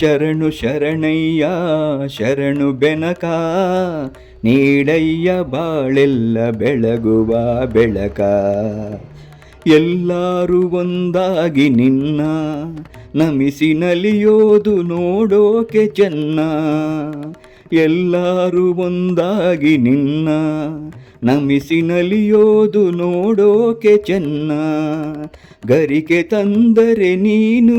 ಶರಣು ಶರಣಯ್ಯ, ಶರಣು ಬೆನಕ, ನೀಡಯ್ಯ ಬಾಳೆಲ್ಲ ಬೆಳಗುವ ಬೆಳಕ. ಎಲ್ಲರೂ ಒಂದಾಗಿ ನಿನ್ನ ನಮಿಸಿ ನಲಿಯೋದು ನೋಡೋಕೆ ಚೆನ್ನ. ಎಲ್ಲರೂ ಒಂದಾಗಿ ನಿನ್ನ ನಮಿಸಿ ನಲಿಯೋದು ನೋಡೋಕೆ ಚೆನ್ನ. ಗರಿಕೆ ತಂದರೆ ನೀನು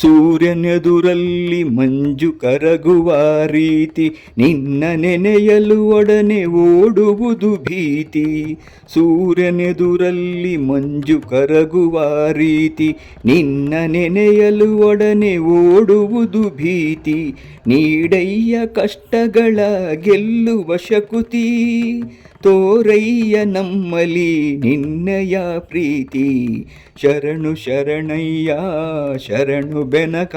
ಸೂರ್ಯನೆದುರಲ್ಲಿ ಮಂಜು ಕರಗುವ ರೀತಿ, ನಿನ್ನ ನೆನೆಯಲು ಒಡನೆ ಓಡುವುದು ಭೀತಿ. ಸೂರ್ಯನೆದುರಲ್ಲಿ ಮಂಜು ಕರಗುವ ರೀತಿ, ನಿನ್ನ ನೆನೆಯಲು ಒಡನೆ ಓಡುವುದು ಭೀತಿ. ನೀಡಯ್ಯ ಕಷ್ಟಗಳ ಗೆಲ್ಲುವ ಶಕುತಿ ತೋರಯ್ಯ ನಮ್ಮಲಿ ನಿನ್ನಯ ಪ್ರೀತಿ. ಶರಣು ಶರಣಯ್ಯ ಶರಣು ಬೆನಕ.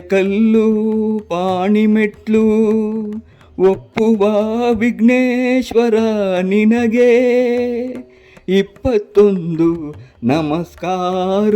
ಕಲ್ಲು ಪಾಣಿಮೆಟ್ಲು ಒಪ್ಪುವ ವಿಘ್ನೇಶ್ವರ ನಿನಗೆ. ಇಪ್ಪತ್ತೊಂದು ನಮಸ್ಕಾರಗಳು.